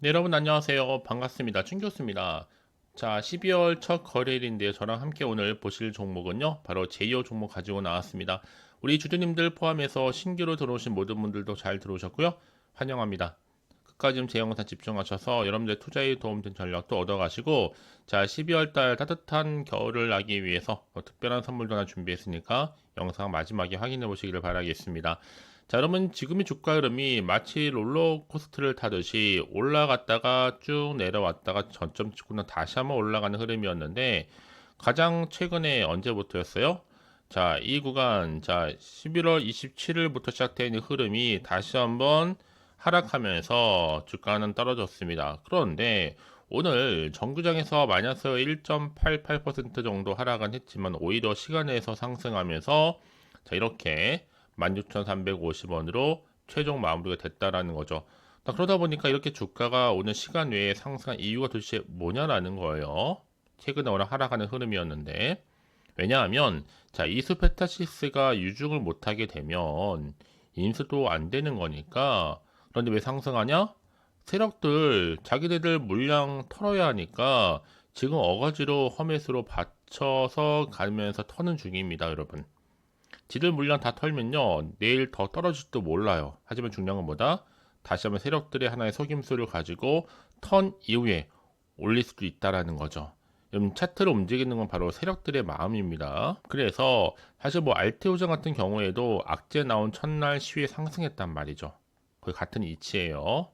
네, 여러분 안녕하세요. 반갑습니다. 충교수입니다. 자, 12월 첫 거래일인데요. 저랑 함께 오늘 보실 종목은요. 바로 제이오 종목 가지고 나왔습니다. 우리 주주님들 포함해서 신규로 들어오신 모든 분들도 잘 들어오셨고요. 환영합니다. 끝까지 좀제 영상 집중하셔서 여러분들 투자에 도움된 전략도 얻어가시고 자 12월 달 따뜻한 겨울을 나기 위해서 뭐 특별한 선물도 하나 준비했으니까 영상 마지막에 확인해 보시기를 바라겠습니다. 자, 여러분 지금의 주가 흐름이 마치 롤러코스터를 타듯이 올라갔다가 쭉 내려왔다가 전점 찍고는 다시 한번 올라가는 흐름이었는데 가장 최근에 언제부터였어요? 자, 이 구간 자 11월 27일부터 시작된 흐름이 다시 한번 하락하면서 주가는 떨어졌습니다. 그런데 오늘 정규장에서 마이너스 1.88% 정도 하락은 했지만 오히려 시간에서 상승하면서 자 이렇게 16,350원으로 최종 마무리가 됐다라는 거죠. 그러다 보니까 이렇게 주가가 오늘 시간 외에 상승한 이유가 도대체 뭐냐라는 거예요. 최근에 워낙 하락하는 흐름이었는데 왜냐하면 자 이수페타시스가 유중을 못하게 되면 인수도 안 되는 거니까 그런데 왜 상승하냐? 세력들 자기네들 물량 털어야 하니까 지금 어거지로 험해수로 받쳐서 가면서 터는 중입니다, 여러분. 지들 물량 다 털면요 내일 더 떨어질지도 몰라요. 하지만 중요한 건 뭐다? 다시 한번 세력들의 하나의 속임수를 가지고 턴 이후에 올릴 수도 있다라는 거죠. 음, 차트를 움직이는 건 바로 세력들의 마음입니다. 그래서 사실 뭐 알테오전 같은 경우에도 악재 나온 첫날 시위에 상승했단 말이죠. 거의 같은 이치예요.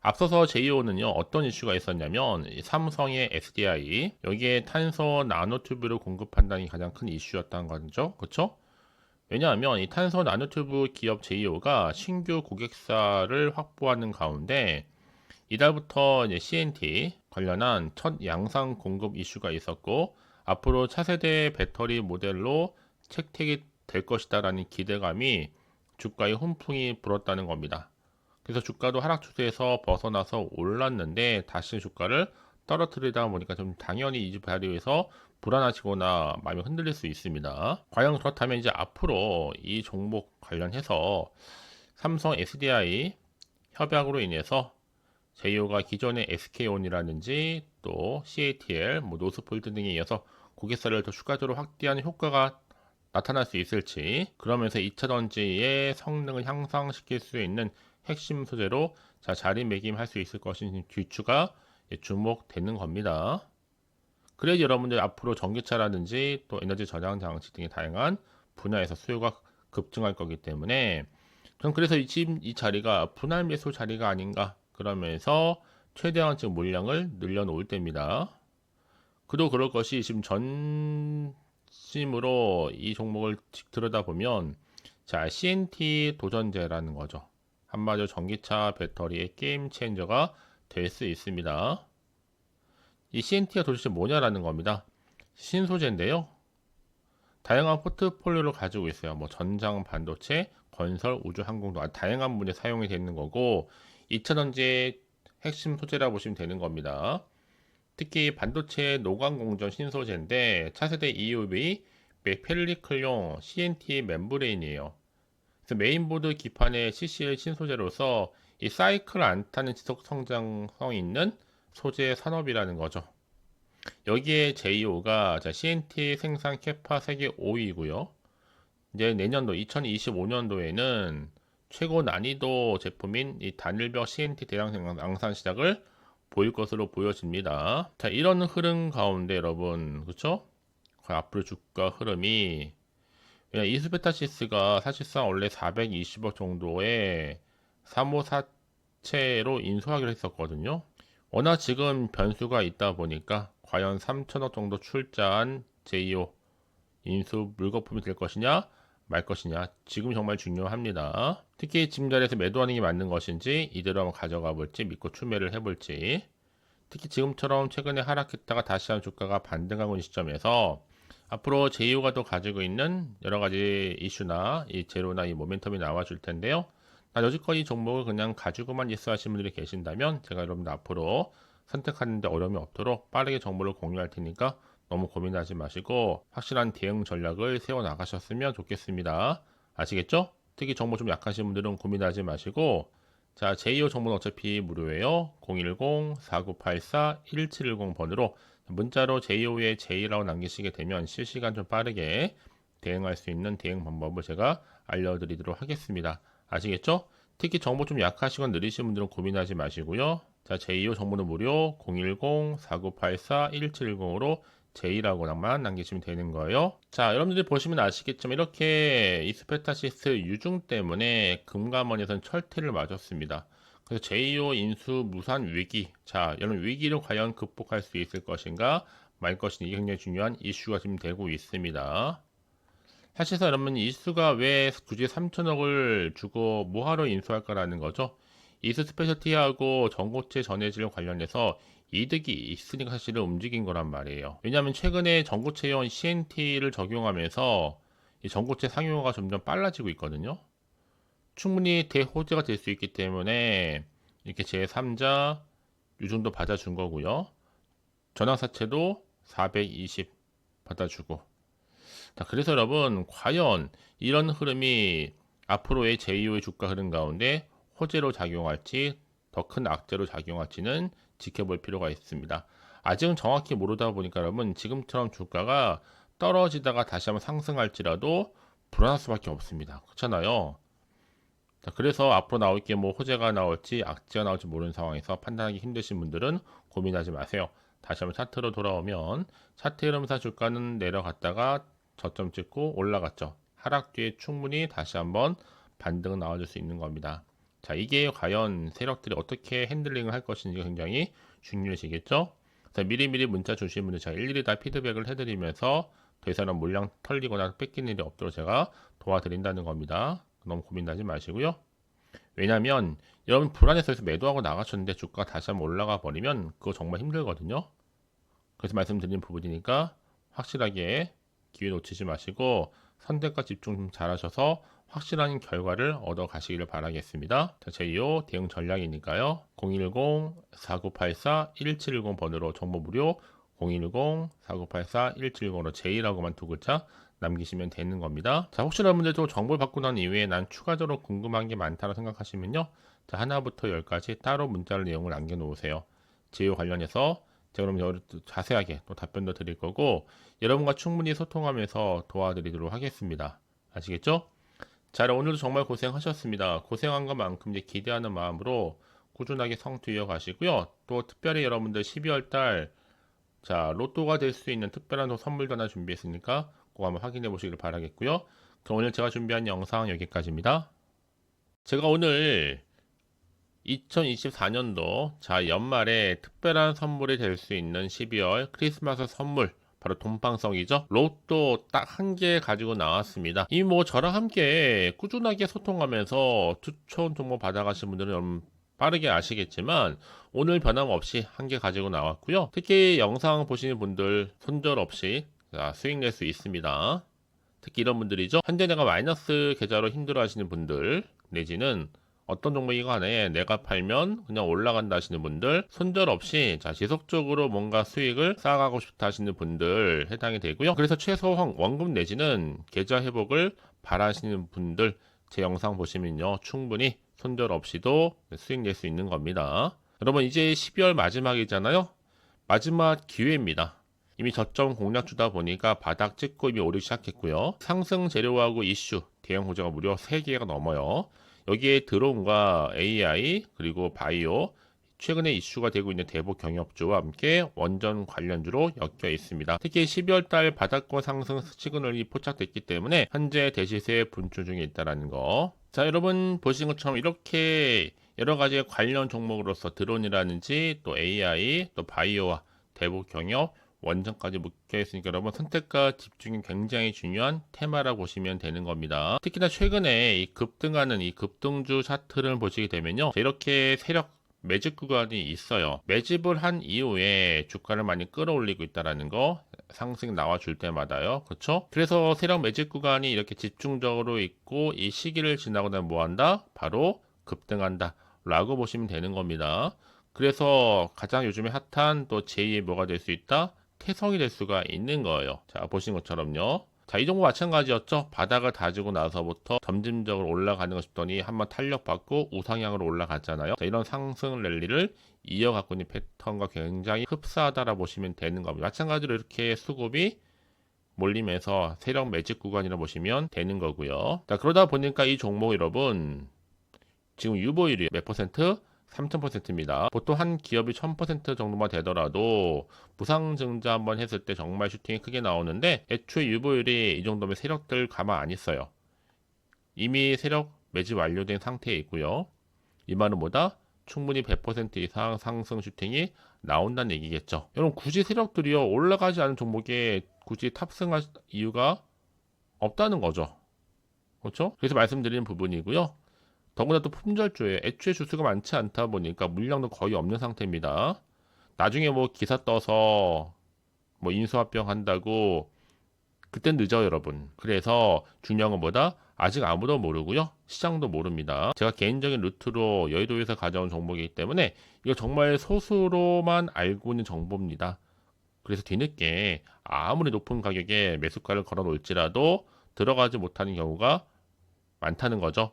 앞서서 제이오는요 어떤 이슈가 있었냐면 삼성의 SDI 여기에 탄소 나노튜브를 공급한다는 게 가장 큰 이슈였다는 거죠. 그렇죠? 왜냐하면 이 탄소 나노튜브 기업 제이오가 신규 고객사를 확보하는 가운데 이달부터 이제 CNT 관련한 첫 양산 공급 이슈가 있었고 앞으로 차세대 배터리 모델로 채택이 될 것이다라는 기대감이 주가에 훈풍이 불었다는 겁니다. 그래서 주가도 하락 추세에서 벗어나서 올랐는데 다시 주가를 떨어뜨리다 보니까 좀 당연히 이 자리에서 불안하시거나 마음이 흔들릴 수 있습니다. 과연 그렇다면 이제 앞으로 이 종목 관련해서 삼성 SDI 협약으로 인해서 제이오가 기존의 SK온이라든지 또 CATL, 뭐 노스폴드 등에 이어서 고객사를 더 추가적으로 확대하는 효과가 나타날 수 있을지 그러면서 2차 전지의 성능을 향상시킬 수 있는 핵심 소재로 자, 자리매김할 수 있을 것인 뒤추가 주목되는 겁니다. 그래야 여러분들 앞으로 전기차라든지 또 에너지 저장 장치 등의 다양한 분야에서 수요가 급증할 거기 때문에 전 그래서 이, 지금 이 자리가 분할 매수 자리가 아닌가 그러면서 최대한 지금 물량을 늘려놓을 때입니다. 그도 그럴 것이 지금 전심으로 이 종목을 들여다보면 자 CNT 도전제라는 거죠. 한마디로 전기차 배터리의 게임 체인저가 될 수 있습니다. 이 CNT가 도대체 뭐냐라는 겁니다. 신소재인데요. 다양한 포트폴리오를 가지고 있어요. 뭐 전장 반도체, 건설, 우주, 항공도 다양한 분야에 사용이 되는 거고 2차전지의 핵심 소재라 보시면 되는 겁니다. 특히 반도체 노광 공전 신소재인데 차세대 EUV 펠리클용 CNT 멤브레인이에요. 그래서 메인보드 기판의 CCL 신소재로서 이 사이클 안 타는 지속 성장성 있는 소재 산업이라는 거죠. 여기에 JO가 CNT 생산 캐파 세계 5위고요. 이제 내년도 2025년도에는 최고 난이도 제품인 이 단일벽 CNT 대량 양산 시작을 보일 것으로 보여집니다. 자, 이런 흐름 가운데 여러분, 그렇죠? 앞으로 주가 흐름이 이스페타시스가 사실상 원래 420억 정도의 3호사채로 인수하기로 했었거든요. 워낙 지금 변수가 있다 보니까 과연 3천억 정도 출자한 제2호 인수 물거품이 될 것이냐 말 것이냐 지금 정말 중요합니다. 특히 지금 자리에서 매도하는 게 맞는 것인지 이대로 한번 가져가 볼지 믿고 추매를 해볼지 특히 지금처럼 최근에 하락했다가 다시 한 주가가 반등하고 있는 시점에서 앞으로 제2호가 또 가지고 있는 여러 가지 이슈나 이 제로나 이 모멘텀이 나와줄 텐데요. 나 여지껏 종목을 그냥 가지고만 있어 하시는 분들이 계신다면 제가 여러분들 앞으로 선택하는데 어려움이 없도록 빠르게 정보를 공유할 테니까 너무 고민하지 마시고 확실한 대응 전략을 세워 나가셨으면 좋겠습니다. 아시겠죠? 특히 정보 좀 약하신 분들은 고민하지 마시고 자, 제2호 정보는 어차피 무료예요. 010-4984-1710번으로 문자로 제2호에 제2라고 남기시게 되면 실시간 좀 빠르게 대응할 수 있는 대응 방법을 제가 알려드리도록 하겠습니다. 아시겠죠? 특히 정보 좀 약하시건 느리신 분들은 고민하지 마시고요. 자, 제2호 정보는 무료 010-4984-1710으로 제2라고만 남기시면 되는 거예요. 자, 여러분들이 보시면 아시겠지만 이렇게 이스페타시스 유중 때문에 금감원에서는 철퇴를 맞았습니다. 그래서 제2호 인수 무산 위기. 자, 이런 위기를 과연 극복할 수 있을 것인가 말 이게 굉장히 중요한 이슈가 지금 되고 있습니다. 사실상 여러분 이수가 왜 굳이 3천억을 주고 뭐하러 인수할까라는 거죠. 이수 스페셜티하고 전고체 전해질 관련해서 이득이 있으니까 사실은 움직인 거란 말이에요. 왜냐하면 최근에 전고체형 CNT를 적용하면서 이 전고체 상용화가 점점 빨라지고 있거든요. 충분히 대호재가 될 수 있기 때문에 이렇게 제3자 유증도 받아준 거고요. 전환사채도 420 받아주고. 자, 그래서 여러분, 과연 이런 흐름이 앞으로의 제2호의 주가 흐름 가운데 호재로 작용할지 더 큰 악재로 작용할지는 지켜볼 필요가 있습니다. 아직은 정확히 모르다 보니까 여러분 지금처럼 주가가 떨어지다가 다시 한번 상승할지라도 불안할 수밖에 없습니다. 그렇잖아요. 자, 그래서 앞으로 나올 게 뭐 호재가 나올지 악재가 나올지 모르는 상황에서 판단하기 힘드신 분들은 고민하지 마세요. 다시 한번 차트로 돌아오면 차트 흐름사 주가는 내려갔다가 저점 찍고 올라갔죠. 하락 뒤에 충분히 다시 한번 반등 나와줄 수 있는 겁니다. 자, 이게 과연 세력들이 어떻게 핸들링을 할 것인지 굉장히 중요해지겠죠? 자, 미리미리 문자 주신 분들 제가 일일이 다 피드백을 해드리면서 더 이상은 물량 털리거나 뺏긴 일이 없도록 제가 도와드린다는 겁니다. 너무 고민하지 마시고요. 왜냐면 여러분 불안해서 매도하고 나가셨는데 주가가 다시 한번 올라가 버리면 그거 정말 힘들거든요. 그래서 말씀드린 부분이니까 확실하게 기회 놓치지 마시고 선택과 집중 좀 잘하셔서 확실한 결과를 얻어 가시기를 바라겠습니다. 제2호 대응 전략이니까요. 010-4984-1710번으로 정보 무료 010-4984-1710으로 제2라고만 두 글자 남기시면 되는 겁니다. 자, 혹시 여러분들도 정보를 받고 난 이후에 난 추가적으로 궁금한 게 많다고 생각하시면요. 자, 하나부터 열까지 따로 문자를 내용을 남겨놓으세요. 제휴 관련해서 제가 그럼 자세하게 또 답변도 드릴 거고 여러분과 충분히 소통하면서 도와드리도록 하겠습니다. 아시겠죠? 자, 오늘도 정말 고생하셨습니다. 고생한 것만큼 이제 기대하는 마음으로 꾸준하게 성투 이어가시고요. 또 특별히 여러분들 12월 달 자, 로또가 될 수 있는 특별한 선물도 하나 준비했으니까 꼭 한번 확인해 보시길 바라겠고요. 그럼 오늘 제가 준비한 영상 여기까지입니다. 제가 오늘 2024년도 자 연말에 특별한 선물이 될 수 있는 12월 크리스마스 선물 바로 돈방석이죠. 로또 딱 한 개 가지고 나왔습니다. 이미 뭐 저랑 함께 꾸준하게 소통하면서 추천 정보 받아가신 분들은 빠르게 아시겠지만 오늘 변함없이 한 개 가지고 나왔고요. 특히 영상 보시는 분들 손절 없이 수익 낼 수 있습니다. 특히 이런 분들이죠. 현재 내가 마이너스 계좌로 힘들어 하시는 분들 내지는 어떤 종목이건 간에 내가 팔면 그냥 올라간다 하시는 분들 손절 없이 자 지속적으로 뭔가 수익을 쌓아가고 싶다 하시는 분들 해당이 되고요. 그래서 최소 원금 내지는 계좌 회복을 바라시는 분들 제 영상 보시면요 충분히 손절 없이도 수익 낼 수 있는 겁니다. 여러분 이제 12월 마지막이잖아요. 마지막 기회입니다. 이미 저점 공략 주다 보니까 바닥 찍고 이미 오르기 시작했고요. 상승 재료하고 이슈 대형 호재가 무려 3개가 넘어요. 여기에 드론과 AI 그리고 바이오 최근에 이슈가 되고 있는 대북 경협주와 함께 원전 관련주로 엮여 있습니다. 특히 12월 달 바닥권 상승 시그널이 포착됐기 때문에 현재 대시세 분출 중에 있다는 거. 자, 여러분 보신 것처럼 이렇게 여러 가지 관련 종목으로서 드론이라든지 또 AI 또 바이오와 대북 경협 원전까지 묶여 있으니까 여러분 선택과 집중이 굉장히 중요한 테마라고 보시면 되는 겁니다. 특히나 최근에 이 급등하는 이 급등주 차트를 보시게 되면요. 이렇게 세력 매집 구간이 있어요. 매집을 한 이후에 주가를 많이 끌어올리고 있다라는 거 상승 나와줄 때마다요. 그렇죠? 그래서 세력 매집 구간이 이렇게 집중적으로 있고 이 시기를 지나고 나면 뭐한다? 바로 급등한다. 라고 보시면 되는 겁니다. 그래서 가장 요즘에 핫한 또 제2의 뭐가 될 수 있다? 태성이 될 수가 있는 거예요. 자, 보신 것처럼요. 자, 이 종목 마찬가지였죠. 바닥을 다지고 나서부터 점진적으로 올라가는 거 싶더니 한번 탄력받고 우상향으로 올라갔잖아요. 자, 이런 상승 랠리를 이어갖고 있는 패턴과 굉장히 흡사하다라 보시면 되는 겁니다. 마찬가지로 이렇게 수급이 몰리면서 세력 매직 구간이라 보시면 되는 거고요. 자, 그러다 보니까 이 종목 여러분 지금 유보율이 몇 퍼센트? 3000%입니다. 보통 한 기업이 1000% 정도만 되더라도 무상증자 한번 했을 때 정말 슈팅이 크게 나오는데 애초에 유보율이 이 정도면 세력들 가만 안 있어요. 이미 세력 매집 완료된 상태에 있고요. 이 말은 뭐다? 충분히 100% 이상 상승 슈팅이 나온다는 얘기겠죠. 여러분 굳이 세력들이요 올라가지 않은 종목에 굳이 탑승할 이유가 없다는 거죠. 그렇죠? 그래서 말씀드리는 부분이고요. 더구나 또 품절주에 애초에 주수가 많지 않다 보니까 물량도 거의 없는 상태입니다. 나중에 뭐 기사 떠서 뭐 인수합병 한다고 그땐 늦어요 여러분. 그래서 중요한 건 뭐다? 아직 아무도 모르고요. 시장도 모릅니다. 제가 개인적인 루트로 여의도에서 가져온 정보이기 때문에 이거 정말 소수로만 알고 있는 정보입니다. 그래서 뒤늦게 아무리 높은 가격에 매수가를 걸어 놓을지라도 들어가지 못하는 경우가 많다는 거죠.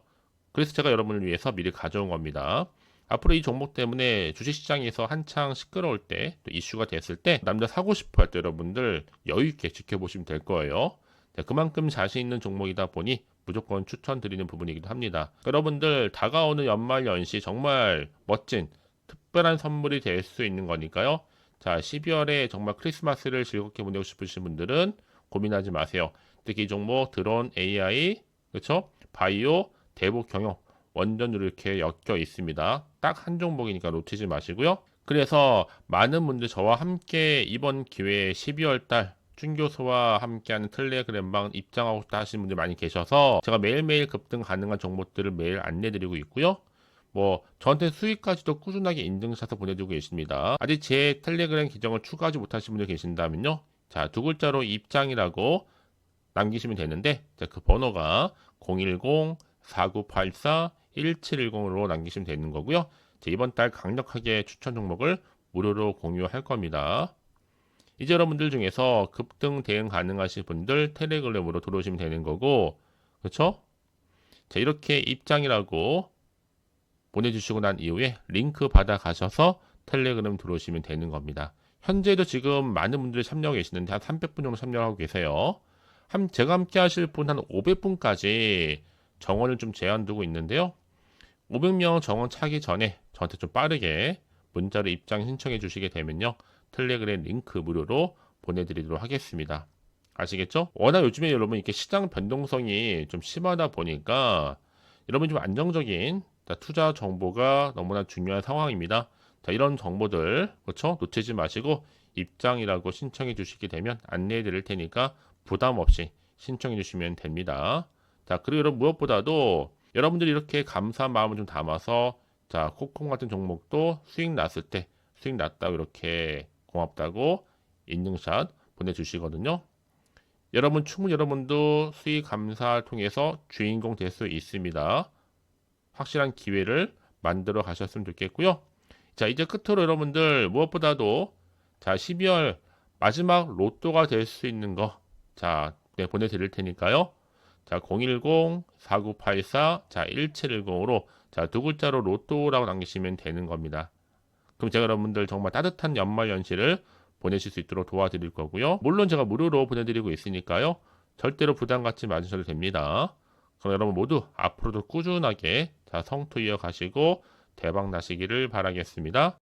그래서 제가 여러분을 위해서 미리 가져온 겁니다. 앞으로 이 종목 때문에 주식시장에서 한창 시끄러울 때, 또 이슈가 됐을 때, 남자 사고 싶어 할 때 여러분들 여유있게 지켜보시면 될 거예요. 자, 그만큼 자신 있는 종목이다 보니 무조건 추천드리는 부분이기도 합니다. 여러분들 다가오는 연말 연시 정말 멋진 특별한 선물이 될 수 있는 거니까요. 자, 12월에 정말 크리스마스를 즐겁게 보내고 싶으신 분들은 고민하지 마세요. 특히 이 종목 드론 AI, 그렇죠? 바이오, 대북 경영 완전 이렇게 엮여 있습니다. 딱 한 종목이니까 놓치지 마시고요. 그래서 많은 분들 저와 함께 이번 기회에 12월 달 준교수와 함께하는 텔레그램방 입장하고 싶다 하시는 분들 많이 계셔서 제가 매일매일 급등 가능한 정보들을 매일 안내드리고 있고요. 뭐 저한테 수익까지도 꾸준하게 인증샷을 보내주고 계십니다. 아직 제 텔레그램 계정을 추가하지 못하신 분들 계신다면요. 자, 두 글자로 입장이라고 남기시면 되는데 자, 그 번호가 010 4984-1710으로 남기시면 되는 거고요. 이번 달 강력하게 추천 종목을 무료로 공유할 겁니다. 이제 여러분들 중에서 급등 대응 가능하신 분들 텔레그램으로 들어오시면 되는 거고, 그렇죠? 자, 이렇게 입장이라고 보내주시고 난 이후에 링크 받아 가셔서 텔레그램 들어오시면 되는 겁니다. 현재도 지금 많은 분들이 참여하고 계시는데 한 300분 정도 참여하고 계세요. 한 제가 함께 하실 분 한 500분까지 정원을 좀 제한 두고 있는데요. 500명 정원 차기 전에 저한테 좀 빠르게 문자로 입장 신청해 주시게 되면요. 텔레그램 링크 무료로 보내드리도록 하겠습니다. 아시겠죠? 워낙 요즘에 여러분 이렇게 시장 변동성이 좀 심하다 보니까 여러분 좀 안정적인 투자 정보가 너무나 중요한 상황입니다. 자, 이런 정보들 그렇죠? 놓치지 마시고 입장이라고 신청해 주시게 되면 안내해 드릴 테니까 부담 없이 신청해 주시면 됩니다. 자, 그리고 여러분 무엇보다도 여러분들이 이렇게 감사한 마음을 좀 담아서 자, 코콩 같은 종목도 수익 났을 때 수익 났다고 이렇게 고맙다고 인증샷 보내주시거든요. 여러분 충분히 여러분도 수익 감사를 통해서 주인공 될 수 있습니다. 확실한 기회를 만들어 가셨으면 좋겠고요. 자, 이제 끝으로 여러분들 무엇보다도 자, 12월 마지막 로또가 될 수 있는 거 자, 네, 보내드릴 테니까요. 자, 010-4984, 자, 1710으로, 자, 두 글자로 로또라고 남기시면 되는 겁니다. 그럼 제가 여러분들 정말 따뜻한 연말 연시를 보내실 수 있도록 도와드릴 거고요. 물론 제가 무료로 보내드리고 있으니까요. 절대로 부담 갖지 마셔도 됩니다. 그럼 여러분 모두 앞으로도 꾸준하게 자, 성투 이어가시고 대박 나시기를 바라겠습니다.